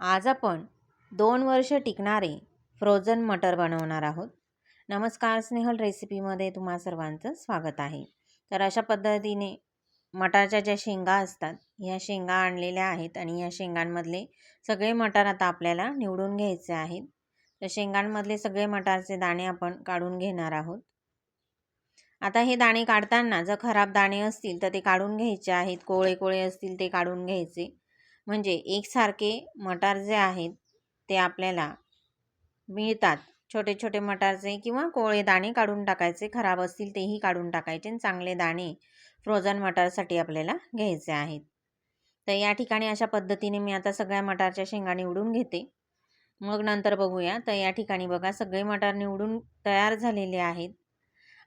आज आपण दोन वर्ष टिकणारे फ्रोझन मटर बनवणार आहोत. नमस्कार स्नेहल रेसिपीमध्ये तुम्हा सर्वांचं स्वागत आहे. तर अशा पद्धतीने मटारच्या ज्या शेंगा असतात ह्या शेंगा आणलेल्या आहेत आणि या शेंगांमधले सगळे मटार आता आपल्याला निवडून घ्यायचे आहेत. तर शेंगांमधले सगळे मटारचे दाणे आपण काढून घेणार आहोत. आता हे दाणे काढताना जर खराब दाणे असतील तर ते काढून घ्यायचे आहेत कोळे कोळे असतील ते काढून घ्यायचे. म्हणजे एकसारखे मटार जे आहेत ते आपल्याला मिळतात. छोटे छोटे मटारचे किंवा कोळे दाणे काढून टाकायचे खराब असतील तेही काढून टाकायचे आणि चांगले दाणे फ्रोझन मटारसाठी आपल्याला घ्यायचे आहेत. तर या ठिकाणी अशा पद्धतीने मी आता सगळ्या मटारच्या शेंगा निवडून घेते. मग नंतर बघूया. तर या ठिकाणी बघा सगळे मटार निवडून तयार झालेले आहेत.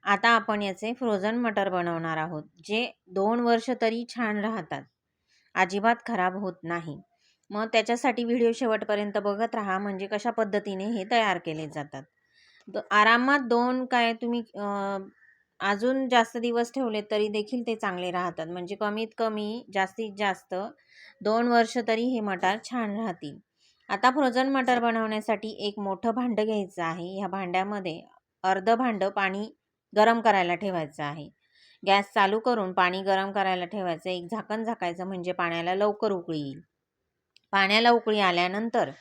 आता आपण याचे फ्रोझन मटर बनवणार आहोत जे दोन वर्ष तरी छान राहतात. अजिबात खराब होत नाही. मग त्याच्यासाठी व्हिडिओ शेवटपर्यंत बघत राहा म्हणजे कशा पद्धतीने हे तयार केले जातात. आरामात दोन काय तुम्ही अजून जास्त दिवस ठेवले तरी देखील ते चांगले राहतात. म्हणजे कमीत कमी जास्तीत जास्त दोन वर्ष तरी हे मटार छान राहतील. आता फ्रोझन मटर बनवण्यासाठी एक मोठं भांडं घ्यायचं आहे. ह्या भांड्यामध्ये अर्धं भांडं पाणी गरम करायला ठेवायचं आहे. गॅस चालू करून पाणी गरम करायला ठेवायचं. एक झाकण झाकायचं म्हणजे पाण्याला लवकर उकळी येईल. पाण्याला उकळी आल्यानंतर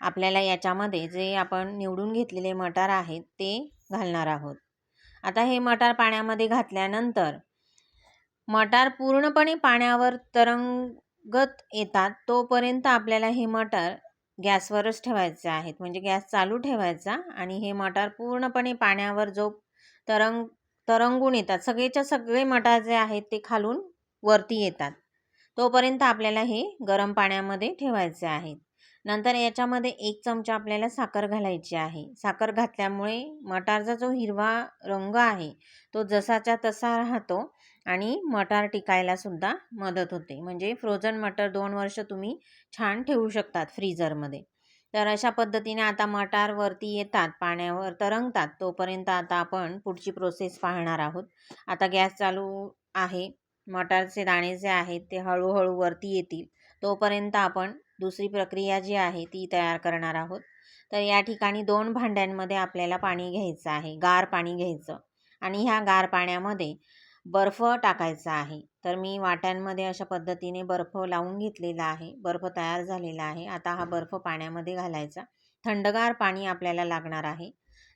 आपल्याला याच्यामध्ये जे आपण निवडून घेतलेले मटार आहेत ते घालणार आहोत. आता हे मटार पाण्यामध्ये घातल्यानंतर मटार पूर्णपणे पाण्यावर तरंगत येतात तोपर्यंत आपल्याला हे मटार गॅसवरच ठेवायचे आहेत. म्हणजे गॅस चालू ठेवायचा आणि हे मटार पूर्णपणे पाण्यावर जो तरंग तरंगून येतात. सगळेच्या सगळे मटार जे आहेत ते खालून वरती येतात. तोपर्यंत आपल्याला हे गरम पाण्यामध्ये ठेवायचे आहेत नंतर याच्यामध्ये एक चमचा आपल्याला साखर घालायची आहे. साखर घातल्यामुळे मटारचा जो हिरवा रंग आहे तो जसाच्या तसा राहतो आणि मटार टिकायला सुद्धा मदत होते. म्हणजे फ्रोझन मटर दोन वर्ष तुम्ही छान ठेवू शकतात फ्रीजरमध्ये तर अशा पद्धतीने आता मटार वरती येतात पाण्यावर तरंगतात. तोपर्यंत आता आपण पुढची प्रोसेस पाहणार आहोत. आता गॅस चालू आहे. मटारचे दाणे जे आहेत ते हळूहळू वरती येतील. तोपर्यंत आपण दुसरी प्रक्रिया जी आहे ती तयार करणार आहोत. तर या ठिकाणी दोन भांड्यांमध्ये आपल्याला पाणी घ्यायचं आहे. गार पाणी घ्यायचं. आणि ह्या गार पाण्यामध्ये बर्फ टाकायचा आहे. तर मी वाट्यांमध्ये अशा पद्धतीने बर्फ लावून घेतलेला आहे. बर्फ तयार झालेला आहे. आता हा बर्फ पाण्यामध्ये घालायचा. थंडगार पाणी आपल्याला लागणार आहे.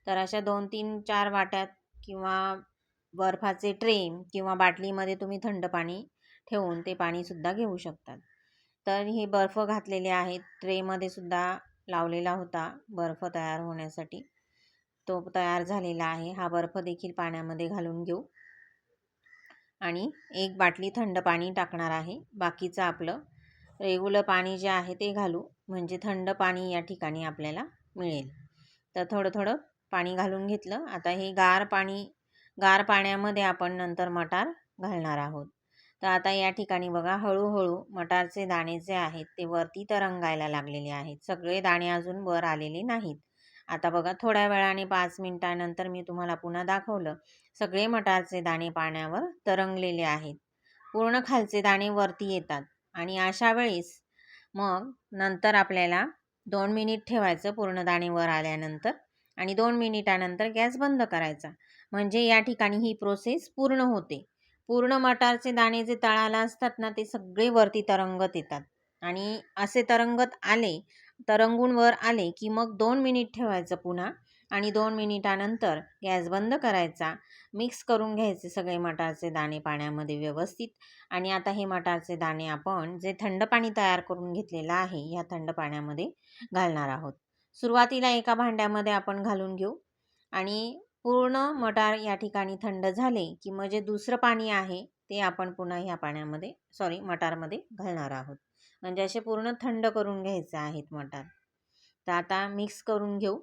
तर अशा दोन तीन चार वाट्यात किंवा बर्फाचे ट्रे किंवा बाटलीमध्ये तुम्ही थंड पाणी ठेवून ते पाणीसुद्धा घेऊ शकतात. तर हे बर्फ घातलेले आहेत. ट्रेमध्ये सुद्धा लावलेला होता बर्फ तयार होण्यासाठी. तो तयार झालेला आहे. हा बर्फ देखील पाण्यामध्ये घालून घेऊ. आणि एक बाटली थंड पाणी टाकणार आहे. बाकीचं आपलं रेग्युलर पाणी जे आहे ते घालू म्हणजे थंड पाणी या ठिकाणी आपल्याला मिळेल. तर थोडं थोडं पाणी घालून घेतलं. आता हे गार पाणी गार पाण्यामध्ये आपण नंतर मटार घालणार आहोत. तर आता या ठिकाणी बघा हळूहळू मटारचे दाणे जे आहेत ते वरती तरंगायला लागलेले आहेत. सगळे दाणे अजून वर आलेले नाहीत. आता बघा थोड्या वेळाने पाच मिनटानंतर मी तुम्हाला पुन्हा दाखवलं. सगळे मटारचे दाणे पाण्यावर तरंगलेले आहेत. पूर्ण खालचे दाणे वरती येतात. आणि अशा वेळेस मग नंतर आपल्याला दोन मिनिट ठेवायचं पूर्ण दाणे वर आल्यानंतर आणि दोन मिनिटानंतर गॅस बंद करायचा. म्हणजे या ठिकाणी ही प्रोसेस पूर्ण होते. पूर्ण मटारचे दाणे जे तळाला असतात ना ते सगळे वरती तरंगत येतात. आणि असे तरंगत आले तरंगून वर आले की मग दोन मिनिट ठेवायचं पुन्हा आणि दोन मिनिटानंतर गॅस बंद करायचा. मिक्स करून घ्यायचे सगळे मटारचे दाणे पाण्यामध्ये व्यवस्थित. आणि आता हे मटारचे दाणे आपण जे थंड पाणी तयार करून घेतलेलं आहे ह्या थंड पाण्यामध्ये घालणार आहोत. सुरुवातीला एका भांड्यामध्ये आपण घालून घेऊ. आणि पूर्ण मटार या ठिकाणी थंड झाले की मग जे दुसरं पाणी आहे ते आपण पुन्हा ह्या पाण्यामध्ये सॉरी मटारमध्ये घालणार आहोत. म्हणजे असे पूर्ण थंड करून घ्यायचे आहेत मटार. तर आता मिक्स करून घेऊ.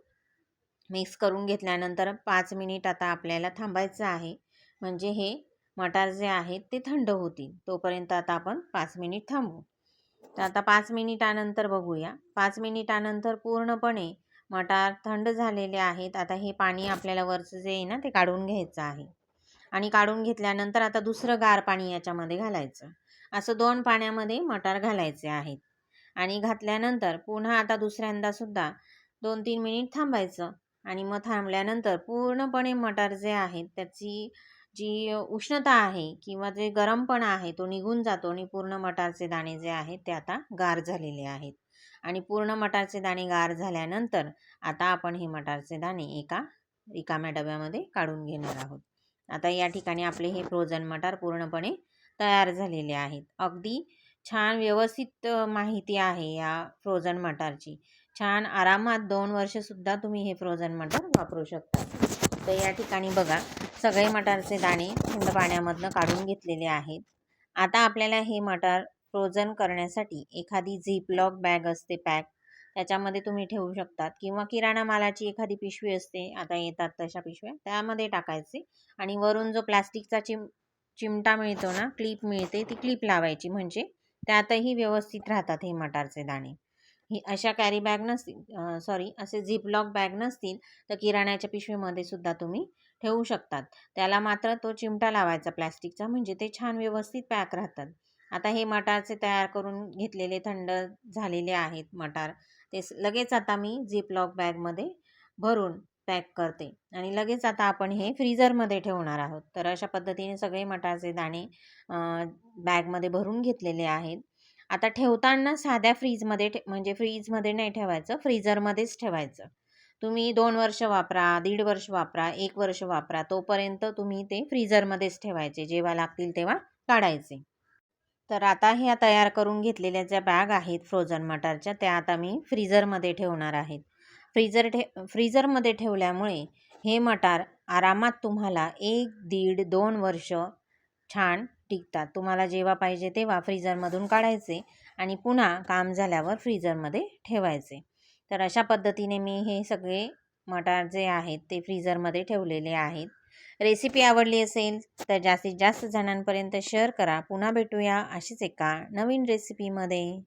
मिक्स करून घेतल्यानंतर पाच मिनिट आता आपल्याला थांबायचं आहे. म्हणजे हे मटार जे आहेत ते थंड होतील. तोपर्यंत आता आपण पाच मिनिट थांबू. तर आता पाच मिनिटानंतर बघूया. पाच मिनिटानंतर पूर्णपणे मटार थंड झालेले आहेत. आता हे पाणी आपल्याला वरचं जे आहे ना ते काढून घ्यायचं आहे. आणि काढून घेतल्यानंतर आता दुसरं गार पाणी याच्यामध्ये घालायचं. असं दोन पाण्यामध्ये मटार घालायचे आहेत. आणि घातल्यानंतर पुन्हा आता दुसऱ्यांदासुद्धा दोन तीन मिनिट थांबायचं. आणि मग थांबल्यानंतर पूर्णपणे मटार जे आहेत त्याची जी उष्णता आहे किंवा जे गरमपणा आहे तो निघून जातो आणि पूर्ण मटारचे दाणे जे आहेत ते आता गार झालेले आहेत. आणि पूर्ण मटारचे दाणे गार झाल्यानंतर आता आपण हे मटारचे दाणे एका रिकाम्या डब्यामध्ये काढून घेणार आहोत. आता या ठिकाणी आपले हे फ्रोझन मटार पूर्णपणे तयार झालेले आहेत. अगदी छान व्यवस्थित माहिती आहे या फ्रोझन मटारची. छान आरामात दोन वर्षसुद्धा तुम्ही हे फ्रोझन मटार वापरू शकता. तर या ठिकाणी बघा सगळे मटारचे दाणे थंड पाण्यामधनं काढून घेतलेले आहेत. आता आपल्याला हे मटार फ्रोझन करण्यासाठी एखादी झिपलॉक बॅग असते पॅक त्याच्यामध्ये तुम्ही ठेवू शकतात. किंवा किराणा मालाची एखादी पिशवी असते आता येतात तशा पिशव्या त्यामध्ये टाकायचे. आणि वरून जो प्लास्टिकचा चिम चिमटा मिळतो ना क्लिप मिळते ती क्लिप लावायची म्हणजे त्यातही व्यवस्थित राहतात हे मटारचे दाणे. ही अशा कॅरी बॅग नसतील सॉरी असे झिपलॉक बॅग नसतील तर किराण्याच्या पिशवीमध्ये सुद्धा तुम्ही ठेवू शकतात. त्याला मात्र तो चिमटा लावायचा प्लॅस्टिकचा म्हणजे ते छान व्यवस्थित पॅक राहतात. आता हे मटारचे तयार करून घेतलेले थंड झालेले आहेत मटार. ते लगेच आता मी झिपलॉक बॅगमध्ये भरून पॅक करते. आणि लगेच आता आपण हे फ्रीझरमध्ये ठेवणार आहोत. तर अशा पद्धतीने सगळे मटाचे दाणे बॅगमध्ये भरून घेतलेले आहेत. आता ठेवताना साध्या फ्रीजमध्ये ठे म्हणजे फ्रीजमध्ये नाही ठेवायचं फ्रीजरमध्येच ठेवायचं. तुम्ही दोन वर्ष वापरा दीड वर्ष वापरा एक वर्ष वापरा तोपर्यंत तुम्ही ते फ्रीझरमध्येच ठेवायचे जेव्हा लागतील तेव्हा काढायचे. तर आता ह्या तयार करून घेतलेल्या ज्या बॅग आहेत फ्रोझन मटारच्या त्या आता मी फ्रीजरमध्ये ठेवणार आहेत. फ्रीजर ठे फ्रीजरमध्ये ठेवल्यामुळे हे मटार आरामात तुम्हाला एक दीड दोन वर्ष छान टिकतात. तुम्हाला जेव्हा पाहिजे तेव्हा फ्रीजरमधून काढायचे आणि पुन्हा काम झाल्यावर फ्रीजरमध्ये ठेवायचे. तर अशा पद्धतीने मी हे सगळे मटार जे आहेत ते फ्रीजरमध्ये ठेवलेले आहेत. रेसिपी आवडली असेल तर जास्तीत जास्त जणांपर्यंत शेअर करा. पुन्हा भेटूया अशीच एका नवीन रेसिपीमध्ये.